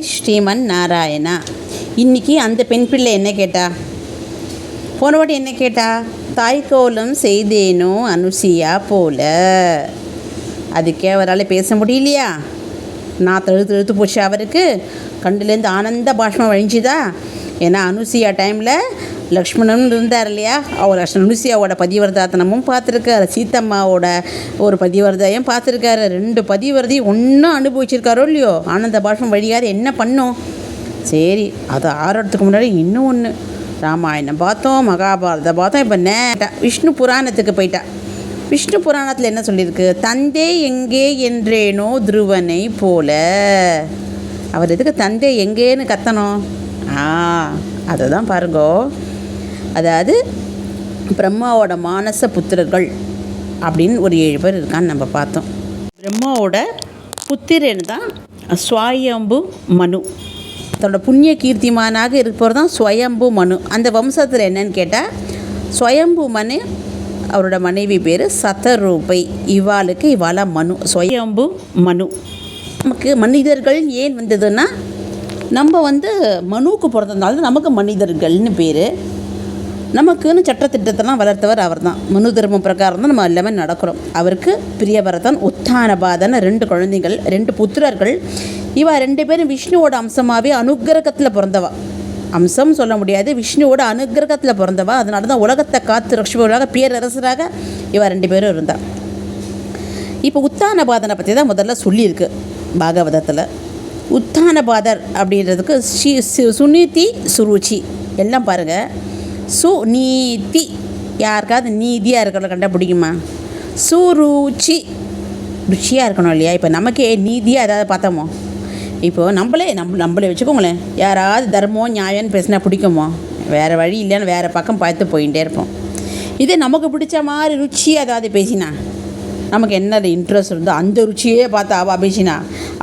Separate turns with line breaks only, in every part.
ஸ்ரீமன் நாராயணா இன்னைக்கு அந்த பெண் பிள்ளை என்ன கேட்டா? போன வாட்டி என்ன கேட்டா? தாய்க்கோலம் செய்தேனோ அனுசியா போல. அதுக்கே அவரால் பேச முடியலையா? நான் தழுத்து இழுத்து போச்சு அவருக்கு. கண்டுலேருந்து ஆனந்த பாஷ்மம் வழிஞ்சுதா? ஏன்னா அனுசியா டைமில் லக்ஷ்மணன் இருந்தார் இல்லையா? அவர் அனுசியாவோட பதிவர்தாத்தனமும் பார்த்துருக்காரு. சீத்தம்மாவோட ஒரு பதிவர்தையும் பார்த்துருக்காரு. ரெண்டு பதிவர்தையும் ஒன்றும் அனுபவிச்சிருக்காரோ இல்லையோ? ஆனந்த பாஷம் வழியார் என்ன பண்ணும்? சரி அது ஆறுறதுக்கு முன்னாடி இன்னும் ஒன்று ராமாயணம் பார்த்தோம் மகாபாரதம் பார்த்தோம். இப்போ நேட்டா விஷ்ணு புராணத்துக்கு போயிட்டா. விஷ்ணு புராணத்தில் என்ன சொல்லியிருக்கு? தந்தை எங்கே என்றேனோ துருவனை போல. அவர் எதுக்கு தந்தை எங்கேன்னு கத்தணும்? ஆ அதை தான் பாருங்கோ. அதாவது பிரம்மாவோட மானச புத்திரர்கள் அப்படின்னு ஒரு ஏழு பேர் இருக்கான்னு நம்ம பார்த்தோம். பிரம்மாவோட புத்திரன் தான்? ஸ்வயம்பு மனு. தன்னோட புண்ணிய கீர்த்திமானாக இருப்பவர் தான் ஸ்வயம்பு மனு. அந்த வம்சத்தில் என்னன்னு கேட்டால் ஸ்வயம்பு மனு அவரோட மனைவி பேர் சதரூபை இவாளுக்கு இவாளா மனு. ஸ்வயம்பு மனு. நமக்கு மனிதர்கள் ஏன் வந்ததுன்னா நம்ம வந்து மனுவுக்கு பிறந்ததுனால நமக்கு மனிதர்கள்னு பேர். நமக்குன்னு சட்டத்திட்டத்தெல்லாம் வளர்த்தவர் அவர் தான் மனு தர்மம் பிரகாரம் தான் நம்ம எல்லாமே நடக்கிறோம். அவருக்கு பிரியபரதன் உத்தானபாதன் ரெண்டு குழந்தைகள் ரெண்டு புத்திரர்கள். இவ ரெண்டு பேரும் விஷ்ணுவோட அம்சமாகவே அனுக்கிரகத்தில் பிறந்தவா. அம்சம் சொல்ல முடியாது விஷ்ணுவோட அனுக்கிரகத்தில் பிறந்தவா. அதனால தான் உலகத்தை காத்து லக்ஷ்மியோடாக பேரரசராக இவ ரெண்டு பேரும் இருந்தா. இப்போ உத்தானபாதனை பற்றி தான் முதல்ல சொல்லியிருக்கு பாகவதத்தில். உத்தானபாதர் அப்படின்றதுக்கு ஸ்ரீ சு- சுனிதி சுருச்சி. எல்லாம் பாருங்கள் சுநீதி. யாருக்காவது நீதியாக இருக்கிறத கண்டுபிடிக்குமா சுருச்சி. ருச்சியாக இருக்கணும் இல்லையா? இப்போ நமக்கே நீதியாக ஏதாவது பார்த்தோமோ? இப்போது நம்மளே நம்ம நம்மளே வச்சுக்கோங்களேன். யாராவது தர்மம் நியாயம்னு பேசினா பிடிக்குமோ? வேறு வழி இல்லைன்னு வேறு பக்கம் பார்த்து போயிட்டே இருப்போம். இதே நமக்கு பிடிச்ச மாதிரி ருச்சியாக ஏதாவது பேசினா? நமக்கு என்ன இன்ட்ரெஸ்ட் இருந்தோ அந்த ருச்சியே பார்த்து அவள் பேசினா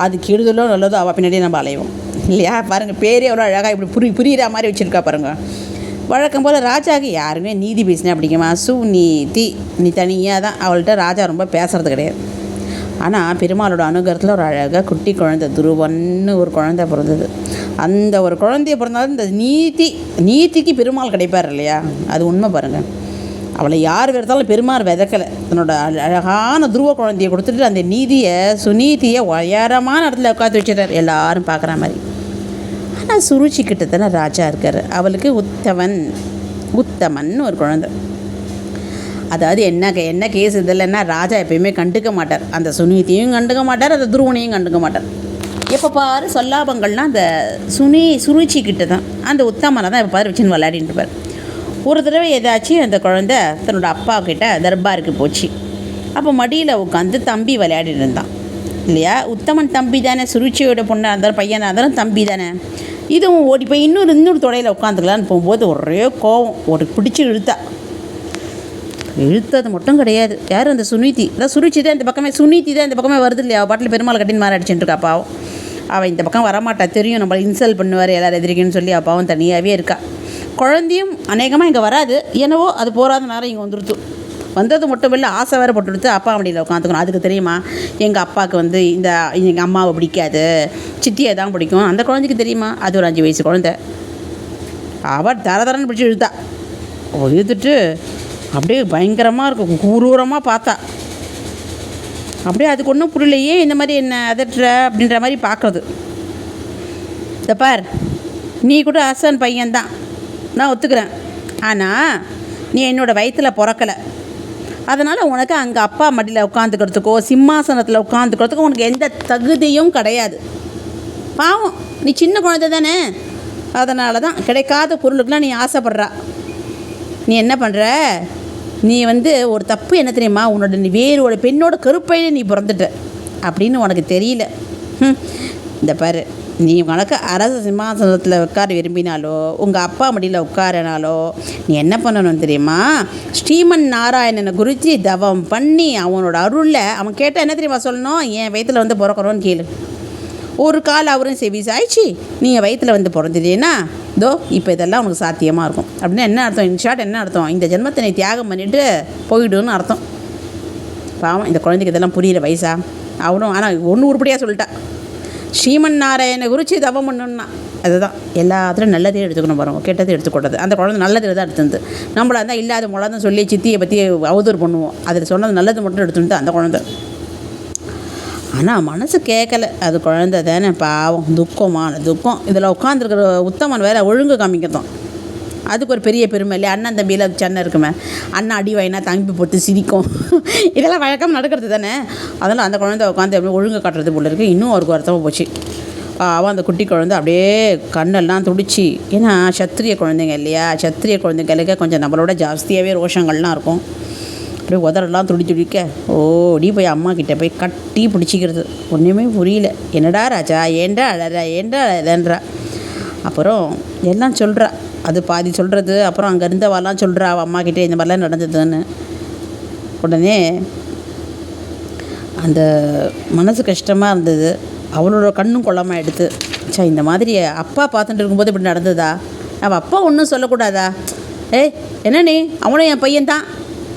அது கெடுதலோ நல்லதோ அவள் பின்னாடியே நம்ம அலைவோம். இல்லையா? பாருங்கள் பேரே அவ்வளோ அழகாக இப்படி புரி புரிகிற மாதிரி வச்சுருக்கா பாருங்கள் வழக்கம் போல் ராஜாவுக்கு யாருமே நீதி பேசினா பிடிக்குமா? சுநீதி நீ தனியாக தான். அவள்கிட்ட ராஜா ரொம்ப பேசுறது கிடையாது. ஆனால் பெருமாளோட அனுகரத்தில் ஒரு அழகாக குட்டி குழந்தை துருவன்னு ஒரு குழந்தை பிறந்தது. அந்த ஒரு குழந்தைய பிறந்தாலும் இந்த நீதி நீதிக்கு பெருமாள் கிடைப்பார் இல்லையா? அது உண்மை பாருங்கள் அவளை யார் வெறுத்தாலும் பெருமாள் விதக்கலை. தன்னோட அழ- அழகான துருவ குழந்தையை கொடுத்துட்டு அந்த நீதியை சுநீதியை உயரமான இடத்துல உட்காந்து வச்சுட்டார் எல்லாரும் பார்க்குற மாதிரி. ஆனால் சுருச்சி கிட்ட தானே ராஜா இருக்கார். அவளுக்கு உத்தவன் உத்தமன் ஒரு குழந்தை. அதாவது என்ன கே- என்ன கேஸ் இதில்னா ராஜா எப்பயுமே கண்டுக்க மாட்டார். அந்த சுனிதியும் கண்டுக்க மாட்டார் அந்த துருவனையும் கண்டுக்க மாட்டார். எப்போ பாரு சொல்லாபங்கள்லாம் அந்த சுனி சுருச்சி கிட்ட தான் அந்த உத்தமனை தான் எப்போ பாரு வச்சுன்னு விளையாடிட்டு இருப்பார். ஒரு தடவை ஏதாச்சும் அந்த குழந்த தன்னோட அப்பா கிட்ட தர்பாருக்கு போச்சு. அப்போ மடியில் உட்காந்து தம்பி விளையாடிட்டு இருந்தான். இல்லையா? உத்தமன் தம்பி தானே சுருச்சியோட பொண்ணாக இருந்தாலும் பையனாக இருந்தாலும் தம்பி தானே. இதுவும் ஓடி போய் இன்னொரு இன்னொரு தொடையில் உட்காந்துக்கலான்னு போகும்போது ஒரே கோவம். ஒரு பிடிச்சி இழுத்தா. இழுத்தது மட்டும் கிடையாது. யார் அந்த சுனிதி? அதான் சுருச்சி தான் இந்த பக்கமே சுனிதி தான் இந்த பக்கமே வருது இல்லையா? அவள் பாட்டில் பெருமாள் கட்டின்னு மாற அடிச்சுட்டு இருக்கா பாவம். அவள் இந்த பக்கம் வரமாட்டா. தெரியும் நம்மளை இன்சல்ட் பண்ணுவார் எல்லாரும் எதிரிக்குன்னு சொல்லி அப்பாவும் தனியாகவே இருக்கா. குழந்தையும் அநேகமாக இங்கே வராது. என்னவோ அது போகாத நேரம் இங்கே வந்துருத்து வந்தது மட்டும் இல்லை ஆசை வேறு போட்டு கொடுத்து அப்பா வண்டியில் உட்காந்துக்கணும். அதுக்கு தெரியுமா? எங்கள் அப்பாவுக்கு வந்து இந்த எங்கள் அம்மாவை பிடிக்காது. சித்தியை தான் பிடிக்கும். அந்த குழந்தைக்கு தெரியுமா? அது ஒரு அஞ்சு வயசு குழந்த. அவள் தர தரன்னு பிடிச்சி இழுத்தா. இழுத்துட்டு அப்படியே பயங்கரமாக இருக்கும் குரூரமாக பார்த்தா. அப்படியே அதுக்கு ஒன்றும் புரியலையே இந்த மாதிரி என்ன அதட்டுற அப்படின்ற மாதிரி பார்க்குறது. இந்த பார் நீ கூட அசன் பையன்தான். நான் ஒத்துக்கிறேன். ஆனால் நீ என்னோடய வயிற்றில் பிறக்கலை. அதனால் உனக்கு அங்கே அப்பா மடியில் உட்காந்துக்கிறதுக்கோ சிம்மாசனத்தில் உட்காந்துக்கிறதுக்கோ உனக்கு எந்த தகுதியும் கிடையாது. பாவம் நீ சின்ன குழந்தை தானே. அதனால தான் கிடைக்காத பொருளுக்கெலாம் நீ ஆசைப்படுறா. நீ என்ன பண்ணுற நீ வந்து ஒரு தப்பு என்ன தெரியுமா? உன்னோட நீ வேறோட பெண்ணோட கருப்பையில் நீ பிறந்துட்ட. அப்படின்னு உனக்கு தெரியல. இந்த பாரு. நீ உனக்கு அரச சிம்மாசனத்தில் உட்கார விரும்பினாலோ உங்கள் அப்பா மடியில் உட்காரனாலோ நீ என்ன பண்ணணும் தெரியுமா? ஸ்ரீமன் நாராயணனை குறித்து தவம் பண்ணி அவனோட அருளில் அவன் கேட்டால் என்ன தெரியுமா சொல்லணும்? என் வயிற்றில் வந்து பிறக்கணும்னு கேளு. ஒரு கால் அவரும் செவிஸ் ஆயிடுச்சு நீங்கள் வயிற்றில் வந்து பிறந்துட்டீங்கன்னா தோ இப்போ இதெல்லாம் உனக்கு சாத்தியமாக இருக்கும். அப்படின்னா என்ன அர்த்தம்? இன் ஷார்ட் என்ன அர்த்தம்? இந்த ஜென்மத்தை நீ தியாகம் பண்ணிவிட்டு போயிடுன்னு அர்த்தம். பாவம் இந்த குழந்தைக்கு இதெல்லாம் புரியிற வயசா. அவனும் ஆனால் ஒன்று உருப்படியாக சொல்லிட்டா. ஸ்ரீமன் நாராயண குறித்து தவம் பண்ணணும்னா அதுதான். எல்லாத்துலையும் நல்லதே எடுத்துக்கணும் பாருங்க. கெட்டதை எடுத்துக்கூடாது அந்த குழந்தை நல்லது தான் எடுத்துருந்து நம்மளா இருந்தால் இல்லாத முழந்தான் சொல்லி சித்தியை பற்றி அவதூறு பண்ணுவோம். அதில் சொன்னது நல்லது மட்டும் எடுத்துருந்து அந்த குழந்தை. ஆனால் மனசு கேட்கல அது குழந்தை தானே பாவம் துக்கமான துக்கம். இதில் உட்காந்துருக்கிற உத்தமன் வேற ஒழுங்கு காமிக்கத்தான். அதுக்கு ஒரு பெரிய பெருமை இல்லையா? அண்ணன் தம்பியில் சண்டை இருக்குமே. அண்ணன் அடி வாயினா தம்பி போட்டு சிரிக்கும். இதெல்லாம் வழக்கம் நடக்கிறது தானே? அதெல்லாம் அந்த குழந்தை உட்காந்து எப்படி ஒழுங்கு காட்டுறது போல இருக்குது இன்னும் அவருக்கு வருத்தமாக போச்சு. அவன் அந்த குட்டி குழந்தை அப்படியே கண்ணெல்லாம் துடிச்சு. ஏன்னா சத்திரிய குழந்தைங்க இல்லையா? சத்திரிய குழந்தைங்களுக்கு கொஞ்சம் நம்மளோட ஜாஸ்தியாகவே ரோஷங்கள்லாம் இருக்கும். அப்படியே உதரெல்லாம் துடி துடிக்க. ஓடி போய் அம்மா கிட்டே போய் கட்டி பிடிச்சிக்கிறது. ஒன்றுமே புரியல. என்னடா ராஜா? ஏண்டா அழற? ஏண்டா அழறன்றா? அப்புறம் எல்லாம் சொல்கிறா அது பாதி சொல்கிறது அப்புறம் அங்கே இருந்தவாலாம் சொல்கிறா அவள் அம்மாக்கிட்டே இந்த மாதிரிலாம் நடந்ததுன்னு. உடனே அந்த மனசு கஷ்டமாக இருந்தது. அவளோட கண்ணும் குளமாக எடுத்து சே இந்த மாதிரி அப்பா பார்த்துட்டு இருக்கும்போது இப்படி நடந்ததா? அவள் அப்பா ஒன்றும் சொல்லக்கூடாதா? ஏய் என்ன நீ? அவனும் என் பையன்தான்.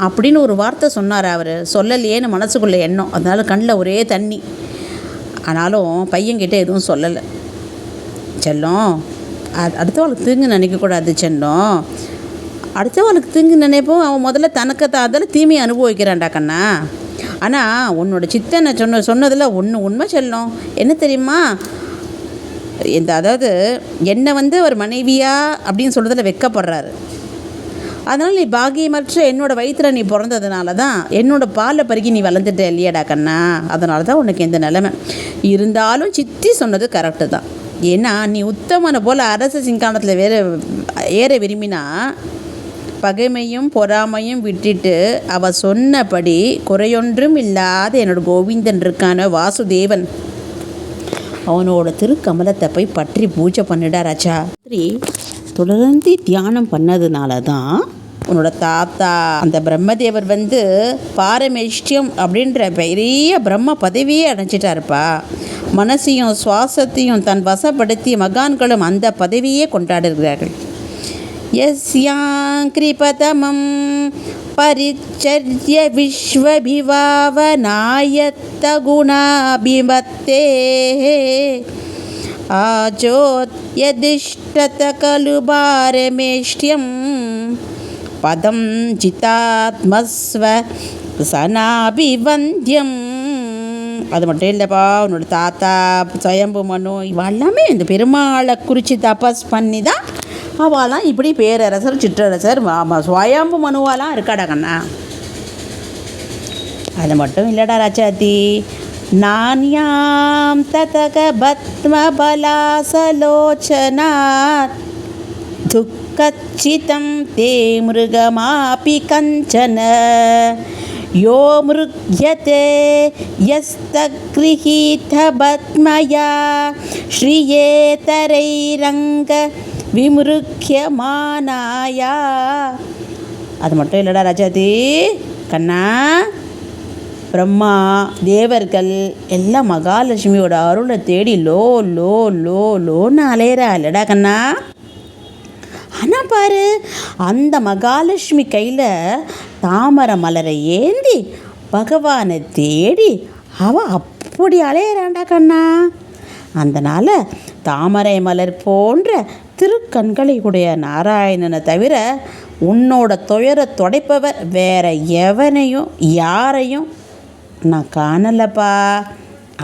அப்படின்னு ஒரு வார்த்தை சொன்னார் அவர். சொல்லலையேன்னு மனசுக்குள்ளே எண்ணம். அதனால கண்ணில் ஒரே தண்ணி. ஆனாலும் பையன்கிட்ட எதுவும் சொல்லலை. செல்லம் அது அடுத்தவளுக்கு தீங்கு நினைக்கக்கூடாது செல்லம். அடுத்தவளுக்கு தீங்கு நினைப்போம் அவன் முதல்ல தனக்கு தான் அதில் தீமையை அனுபவிக்கிறான்டா கண்ணா. ஆனால் உன்னோட சித்தனை சொன்ன சொன்னதில் ஒன்று உண்மை செல்லம். என்ன தெரியுமா? இந்த அதாவது என்னை வந்து ஒரு மனைவியா அப்படின்னு சொல்கிறதுல வெக்கப்படுறாரு. அதனால் நீ பாகியமற்ற என்னோடய வயிற்றில் நீ பிறந்ததுனால தான் என்னோடய பாலை பருகி நீ வளர்ந்துட்ட இல்லையாடா கண்ணா. அதனால தான் உனக்கு இந்த நிலைமை. இருந்தாலும் சித்தி சொன்னது கரெக்டு தான். ஏன்னா நீ உத்தமனை போல் அரச சிங்கானத்தில் வேற ஏற விரும்பினா பகைமையும் பொறாமையும் விட்டுட்டு அவ சொன்னபடி குறையொன்றும் இல்லாத என்னோட கோவிந்தன் இருக்கான வாசுதேவன். அவனோட திருக்கமலத்தை போய் பற்றி பூஜை பண்ணிடா ராஜா. தொடர்ந்து தியானம் பண்ணதுனால தான் உன்னோட தாத்தா அந்த பிரம்மதேவர் வந்து பாரமேஷ்டியம் அப்படின்ற பெரிய பிரம்ம பதவியே அடைஞ்சிட்டாருப்பா. மனசையும் சுவாசத்தையும் தன் வசப்படுத்தி மகான்களும் அந்த பதவியே கொண்டாடுகிறார்கள் यस्याङ्कृपतमं परिचर्य विश्वभिभावनायत्तगुणाभिमत्तेः आचोद्यदिष्टत खलु भारमेष्ट्यं पदं जितात्मस्व சனாபிவந்தியம் அது மட்டும் இல்லைப்பா உன்னோட தாத்தா சுயம்பு மனு இவள் எல்லாமே இந்த பெருமாளை குறித்து தபஸ் பண்ணி தான் அவெல்லாம் இப்படி பேரரசர் சிற்றரசர் சுயம்பு மனுவாலாம் இருக்காடா கண்ணா. அது மட்டும் இல்லைடா ராஜாத்தி நான்யாம் ததக பத்மபலாசலோச்சனாத் துக்கச்சிதம் தே மிருகமாபி கஞ்சன. यो मृग्यते यस्तगृहीतपद्मया श्रियेतरैरङ्ग விமுருக்கியமானாயா அது மட்டும் இல்லைடா ராஜாதி கண்ணா பிரம்மா தேவர்கள் எல்லாம் மகாலட்சுமியோட அருளை தேடி லோ லோ லோ லோன்னு அலையிறா இல்லைடா கண்ணா ஆனால் பாரு. அந்த மகாலட்சுமி கையில் தாமரை மலரை ஏந்தி பகவானை தேடி அவ அப்படி அலையிறாண்டா கண்ணா. அதனால் தாமரை மலர் போன்ற திருக்கண்களை உடைய நாராயணனை தவிர உன்னோட துயரை தொடைப்பவர் வேற எவனையும் யாரையும் நான் காணலப்பா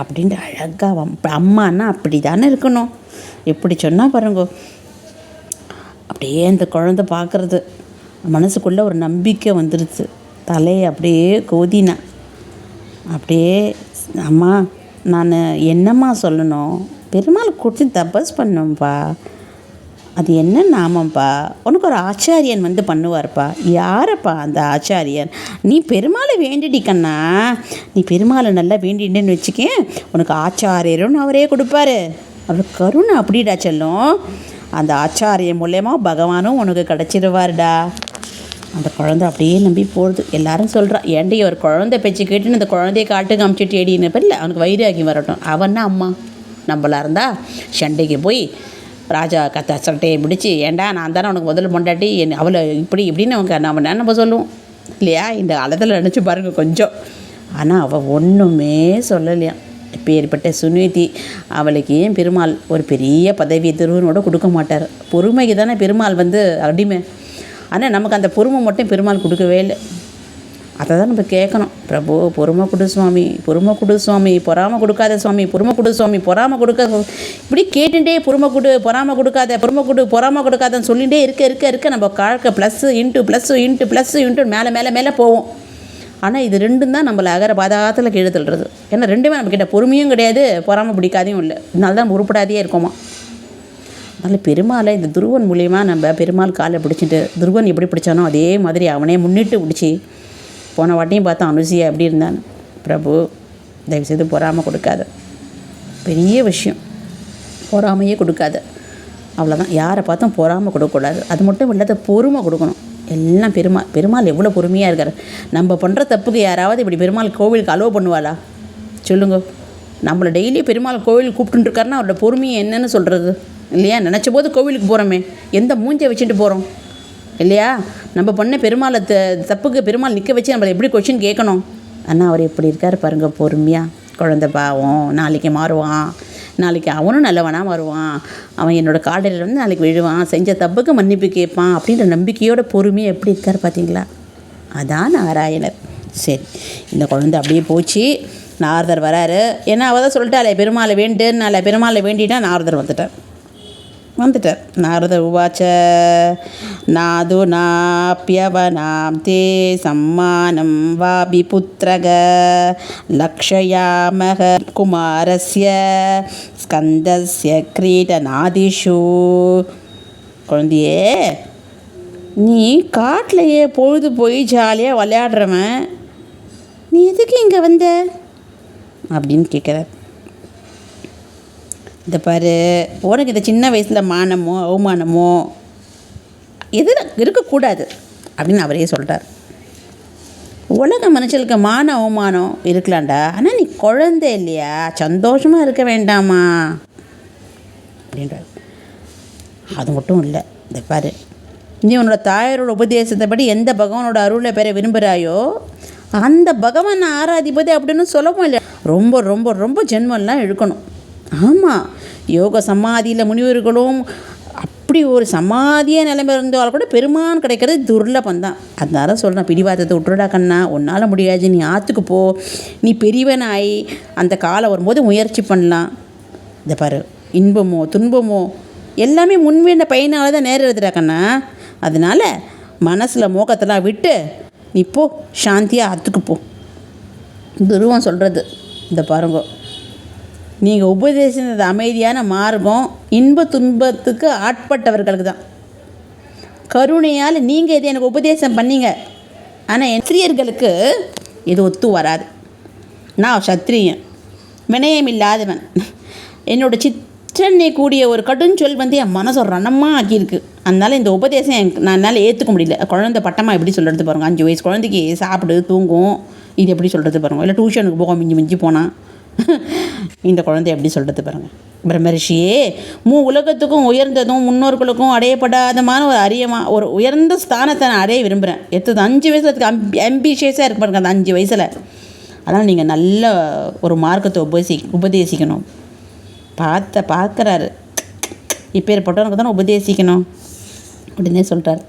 அப்படின்ட்டு அழகாக அம்மானா அப்படி தானே இருக்கணும். எப்படி சொன்னால் பாருங்க. அப்படியே அந்த குழந்தை பார்க்குறது. மனசுக்குள்ளே ஒரு நம்பிக்கை வந்துடுச்சு தலையை அப்படியே கோதினா. அப்படியே அம்மா நான் என்னம்மா சொல்லணும்? பெருமாள் கொடுத்து தபஸ் பண்ணும்ப்பா அது என்ன நாமம்ப்பா உனக்கு ஒரு ஆச்சாரியன் வந்து பண்ணுவார்ப்பா. யாரப்பா அந்த ஆச்சாரியன்? நீ பெருமாளை வேண்டிடி கண்ணா. நீ பெருமாளை நல்லா வேண்டிட்டேன்னு வச்சுக்கேன். உனக்கு ஆச்சாரியரும் அவரே கொடுப்பாரு. அவர் கருணை அப்படிடா செல்லும். அந்த ஆச்சாரியம் மூலயமா பகவானும் உனக்கு கிடச்சிருவாருடா. அந்த குழந்தை அப்படியே நம்பி போகுது எல்லாரும் சொல்கிறா ஏண்டி ஒரு குழந்தை பேச்சு கேட்டுன்னு அந்த குழந்தைய காட்டு காமிச்சிட்டு ஏடின்னு இல்லை அவனுக்கு வைராகி வரட்டும். அவன்னா அம்மா? நம்மளா இருந்தா சண்டைக்கு போய் ராஜா கத்த சட்டையை பிடிச்சி ஏண்டா நான் தானே உனக்கு முதல்ல பொண்டாட்டி என் அவளை இப்படி இப்படின்னு அவங்க நம்ம நம்ம சொல்லுவோம்? இல்லையா? இந்த காலத்தில் நினச்சி பாருங்க கொஞ்சம். ஆனால் அவள் ஒன்றுமே சொல்லலையாம் இப்பேற்பட்ட சுனிதி அவளுக்கு ஏன் பெருமாள் ஒரு பெரிய பதவி திருவனோட கொடுக்க மாட்டார்? பொறுமைக்கு தானே பெருமாள் வந்து அடிமை. ஆனால் நமக்கு அந்த பொறுமை மட்டும் பெருமாள் கொடுக்கவே இல்லை. அதை தான் நம்ம கேட்கணும். பிரபு பொறுமை கொடு சுவாமி பொறுமை கொடு சுவாமி பொறாமல் கொடுக்காத சுவாமி பொறுமை கொடு சுவாமி பொறாமல் கொடுக்க இப்படி கேட்டுட்டே பொறுமை கொடு பொறாமல் கொடுக்காத பொறுமை கொடு பொறாமல் கொடுக்காதன்னு சொல்லிகிட்டே இருக்க இருக்க இருக்க நம்ம வாழ்க்கை plus into plus into plus into மேலே மேலே மேலே போவோம். ஆனால் இது ரெண்டும் தான் நம்மளை அகர பாதாளத்தில் கீழே தள்ளுறது. ஏன்னா ரெண்டுமே நம்ம கிட்ட பொறுமையும் கிடையாது பொறாமல் பிடிக்காதையும் இல்லை. இதனால தான் உருப்படாதே இருக்கோமா? அதனால் பெருமாளை இந்த துருவன் மூலியமாக நம்ம பெருமாள் காலை பிடிச்சிட்டு துருவன் எப்படி பிடிச்சானோ அதே மாதிரி அவனே முன்னிட்டு பிடிச்சி போன வாட்டியும் பார்த்தோம் அனுசியா எப்படி இருந்தான் பிரபு தயவுசெய்து பொறாமல் கொடுக்காத. பெரிய விஷயம். பொறாமையே கொடுக்காத. அவ்வளோதான் யாரை பார்த்தும் பொறாமல் கொடுக்கக்கூடாது. அது மட்டும் இல்லாத பொறுமை கொடுக்கணும். எல்லாம் பெருமாள் பெருமாள் எவ்வளோ பொறுமையாக இருக்கார். நம்ம பண்ணுற தப்புக்கு யாராவது இப்படி பெருமாள் கோவிலுக்கு அலோவ் பண்ணுவாளா? சொல்லுங்க. நம்மளை டெய்லி பெருமாள் கோவில் கூப்பிட்டுன்ருக்காருன்னா அவரோட பொறுமையை என்னன்னு சொல்கிறது இல்லையா? நினச்ச போது கோவிலுக்கு போகிறோமே எந்த மூஞ்சை வச்சுட்டு போகிறோம் இல்லையா? நம்ம பண்ண பெருமாளை த தப்புக்கு பெருமாள் நிற்க வச்சு நம்மளை எப்படி கொஷின் கேட்கணும்? ஆனால் அவர் எப்படி இருக்கார் பாருங்க பொறுமையாக குழந்த பாவம் நாளைக்கு மாறுவான். நாளைக்கு அவனும் நல்லவனாக வருவான். அவன் என்னோட காலையில் வந்து நாளைக்கு விழுவான். செஞ்ச தப்புக்கு மன்னிப்பு கேட்பான் அப்படின்ற நம்பிக்கையோட பொறுமையாக எப்படி இருக்கார் பார்த்தீங்களா? அதான் நாராயணர். சரி இந்த குழந்தை அப்படியே போச்சு. நாரதர் வராரு. ஏன்னா அவள் தான் சொல்லிட்டாளே பெருமாளை வேண்டுனால பெருமாளை வேண்டிட்டா நாரதர் வந்துட்டேன் வந்துட்டார். நாரத உவாச்ச நாது நாப்பியவனாம் தே சம்மானம் வாபி புத்திரக லக்ஷயாமக குமாரஸ்ய ஸ்கந்தஸ்ய கிரீடநாதிஷு. குழந்தையே நீ காட்டிலேயே பொழுது போய் ஜாலியாக விளையாடுறவன். நீ எதுக்கு இங்கே வந்த? அப்படின்னு கேட்குறார். இந்த பாரு உனக்கு இந்த சின்ன வயசில் மானமோ அவமானமோ எதில் இருக்கக்கூடாது அப்படின்னு அவரே சொல்கிறார் உலக மனுஷனுக்கு மான அவமானம் இருக்கலாம்டா. ஆனால் நீ குழந்தை இல்லையா? சந்தோஷமாக இருக்க வேண்டாமா? அப்படின்றார். அது மட்டும் இல்லை இந்த பாரு நீ உன்னோட தாயாரோட உபதேசத்தைப்படி எந்த பகவானோட அருளை பெற விரும்புகிறாயோ அந்த பகவான் ஆராதிப்பது அப்படின்னு சொல்லவும் இல்லை. ரொம்ப ரொம்ப ரொம்ப ஜென்மம்லாம் இழுக்கணும். ஆமாம் யோக சமாதியில் முனிவர்களும் அப்படி ஒரு சமாதிய நிலைமை இருந்தாலும் கூட பெருமான் கிடைக்கிறது துர்லபம் தான். அதனால சொல்கிறேன் பிடிவாதத்தை விட்டுடா கண்ணா உன்னால் முடியாது நீ ஆற்றுக்கு போ நீ பெரியவனாய் அந்த காலம் வரும்போது முயற்சி பண்ணலாம். இந்த பாரு இன்பமோ துன்பமோ எல்லாமே முன்வேண்ட பையனால தான் நேரிடுதுடா கண்ணா. அதனால் மனசில் மோகத்தெல்லாம் விட்டு நீ போ சாந்தியாக ஆற்றுக்கு போ. துருவம் சொல்கிறது இந்த பாருங்க. நீங்கள் உபதேசித்தது அமைதியான மார்க்கம் இன்ப துன்பத்துக்கு ஆட்பட்டவர்களுக்கு தான். கருணையால் நீங்கள் இதை எனக்கு உபதேசம் பண்ணீங்க. ஆனால் என் ஸ்திரியர்களுக்கு இது ஒத்து வராது. நான் சத்திரியன் வினயம் இல்லாதவன். என்னோட சிற்றன்னை கூடிய ஒரு கடுஞ்சொல் வந்து என் மனசை ரணமாக ஆக்கியிருக்கு. அதனால் இந்த உபதேசம் எனக்கு நான் என்னால் ஏற்றுக்க முடியல. குழந்தை பட்டமாக எப்படி சொல்கிறது பாருங்க. அஞ்சு வயசு குழந்தைக்கு சாப்பிடு தூங்கும். இது எப்படி சொல்கிறது பாருங்க. இல்லை டியூஷனுக்கு போக மிஞ்சி மிஞ்சி போனால் இந்த குழந்தை எப்படி சொல்கிறது பாருங்கள் பிரம்மரிஷியே மூ உலகத்துக்கும் உயர்ந்ததும் முன்னோர்களுக்கும் அடையப்படாதமான ஒரு அரியமா ஒரு உயர்ந்த ஸ்தானத்தை நான் அடைய விரும்புகிறேன் எத்தது அஞ்சு வயசில் அதுக்கு அம்பி அம்பிஷியஸாக இருக்கு பாருங்க அந்த அஞ்சு வயசில். அதனால் நீங்கள் நல்ல ஒரு மார்க்கத்தை உபதேசி உபதேசிக்கணும். பார்த்த பார்க்குறாரு. இப்பேற்பட்டவனுக்கு தானே உபதேசிக்கணும். உடனே சொல்கிறார்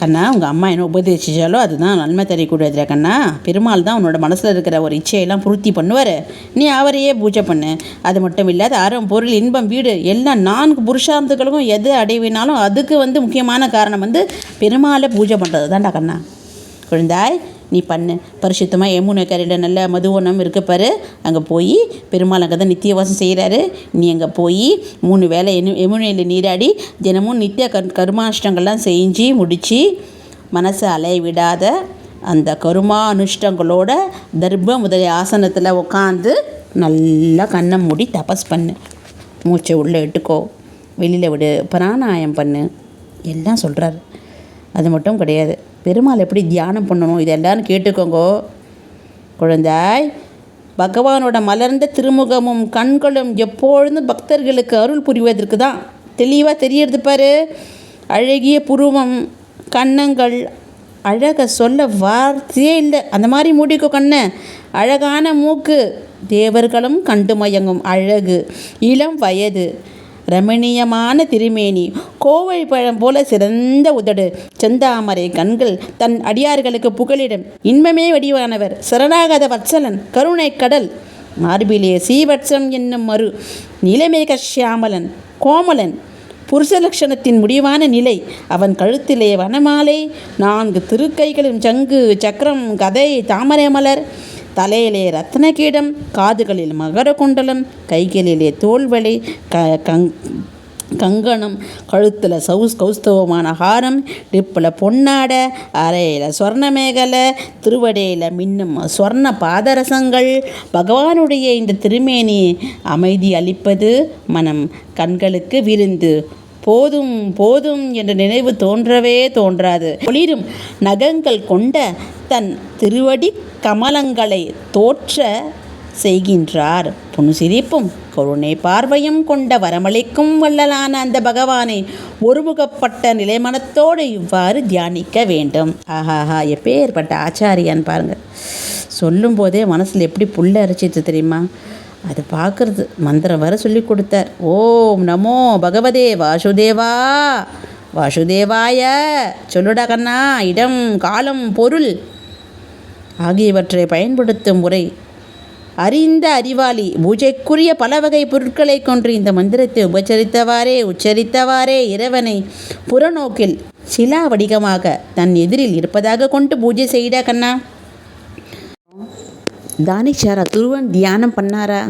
கண்ணா உங்கள் அம்மா என்ன உபதேசிச்சாலோ அதுதான் நன்மை தெரியக்கூடியதுல கண்ணா. பெருமாள் தான் உன்னோட மனசில் இருக்கிற ஒரு இச்சையெல்லாம் பூர்த்தி பண்ணுவார். நீ அவரையே பூஜை பண்ணு. அது மட்டும் இல்லாத அறம் பொருள் இன்பம் வீடு எல்லாம் நான்கு புருஷார்த்தங்களுக்கும் எது அடைவினாலும் அதுக்கு வந்து முக்கியமான காரணம் வந்து பெருமாளை பூஜை பண்ணுறது தான்டா கண்ணா. குழந்தாய் நீ பண்ணு. பரிசுத்தமாக யமுனை கரையில் நல்ல மதுவனம் இருக்கப்பாரு அங்கே போய் பெருமாள் அங்கே தான் நித்தியவாசம் செய்கிறாரு நீ அங்கே போய் மூணு வேளை எனு யமுனையில் நீராடி தினமும் நித்திய கர் கர்மாஷ்டங்கள்லாம் செஞ்சு முடித்து மனசை அலைய விடாத அந்த கருமா அனுஷ்டங்களோட தர்ப முதலிய ஆசனத்தில் உட்காந்து நல்லா கண்ணை மூடி தபஸ் பண்ணு. மூச்சை உள்ளே இட்டுக்கோ. வெளியில் விடு. பிராணாயம் பண்ணு. எல்லாம் சொல்கிறாரு அது மட்டும் கிடையாது. பெருமாள் எப்படி தியானம் பண்ணணும்? இது எல்லாரும் கேட்டுக்கோங்கோ. குழந்தாய் பகவானோட மலர்ந்த திருமுகமும் கண்களும் எப்பொழுதும் பக்தர்களுக்கு அருள் புரிவதற்கு தான். தெளிவாக தெரியறது பாரு. அழகிய புருவம் கன்னங்கள் அழகை சொல்ல வார்த்தையே இல்லை. அந்த மாதிரி மூடிக்கோ கண்ணை. அழகான மூக்கு. தேவர்களும் கண்டு மயங்கும் அழகு. இளம் வயது. ரமணீயமான திருமேனி கோவை பழம் போல சிறந்த உதடு. செந்தாமரை கண்கள் தன் அடியார்களுக்கு புகழிடம் இன்பமே வடிவானவர். சரணாகத வத்சலன் கருணை கடல். மார்பிலே சீவட்சம் என்னும் மறு. நிலைமேக சியாமலன் கோமலன். புருஷ லட்சணத்தின் முடிவான நிலை. அவன் கழுத்திலே வனமாலை நான்கு திருக்கைகளும் சங்கு சக்கரம் கதை தாமரை மலர். தலையிலே ரத்னகீடம் காதுகளில் மகர குண்டலம் கைகளிலே தோல்வளை க கங் கங்கணம் கழுத்தில் சௌஸ் கௌஸ்தவமான ஹாரம் டிப்பில் பொன்னாடை அறையில் சொர்ண மேகலை திருவடையில் மின்னும் சொர்ண பாதரசங்கள். பகவானுடைய இந்த திருமேனி அமைதி அளிப்பது மனம் கண்களுக்கு விருந்து போதும் போதும் என்ற நினைவு தோன்றவே தோன்றாது. ஒளிரும் நகங்கள் கொண்ட தன் திருவடி கமலங்களை தோற்ற செய்கின்றார். புன்சிரிப்பும் கருணை பார்வையும் கொண்ட வரமளிக்கும் வள்ளலான அந்த பகவானை ஒருமுகப்பட்ட நிலைமனத்தோடு இவ்வாறு தியானிக்க வேண்டும். ஆஹாஹா எப்பேற்பட்ட ஆச்சாரியான்னு பாருங்கள் சொல்லும்போதே மனசில் எப்படி புல்ல அரைச்சிட்டு தெரியுமா? அது பார்க்குறது. மந்திரம் வர சொல்லி கொடுத்தார். ஓம் நமோ பகவதே வாசுதேவா வாசுதேவாய. சொல்லுடா கண்ணா இடம் காலம் பொருள். ஆகியவற்றை பயன்படுத்தும் முறை. அறிந்த அறிவாளி பூஜைக்குரிய பல வகை பொருட்களை கொன்று இந்த மந்திரத்தை உபச்சரித்தவாறே உச்சரித்தவாறே இறைவனை புறநோக்கில் சிலா வடிகமாக தன் எதிரில் இருப்பதாக கொண்டு பூஜை செய்டா கண்ணா. தானிச்சாரா துருவன் தியானம் பண்ணாரா?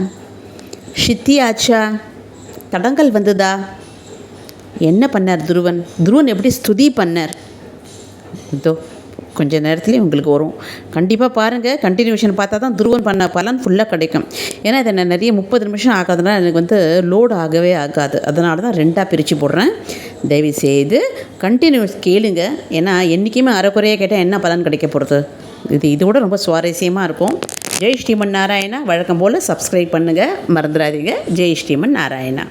சித்தி ஆச்சா தடங்கள் வந்ததா? என்ன பண்ணார் துருவன்? துருவன் எப்படி ஸ்துதி பண்ணார்? இதோ கொஞ்ச நேரத்துலேயே உங்களுக்கு வரும். கண்டிப்பாக பாருங்கள் கண்டினியூஷன் பார்த்தா தான் துருவன் பண்ண பலன் ஃபுல்லாக கிடைக்கும். ஏன்னா இதை நான் நிறைய முப்பது நிமிஷம் ஆகாதனால எனக்கு வந்து லோடு ஆகவே ஆகாது. அதனால தான் ரெண்டாக பிரித்து போடுறேன். தயவு செய்து கண்டினியூஸ் கேளுங்க. ஏன்னா என்றைக்குமே அரைக்குறையாக கேட்டால் என்ன பலன் கிடைக்க போகிறது இது இதோட ரொம்ப சுவாரஸ்யமாக இருக்கும். ஜெய் ஸ்ரீமன் நாராயணா. வழக்கம் போல் சப்ஸ்கிரைப் பண்ணுங்கள் மறந்துடாதீங்க. ஜெய் ஸ்ரீமன் நாராயணா.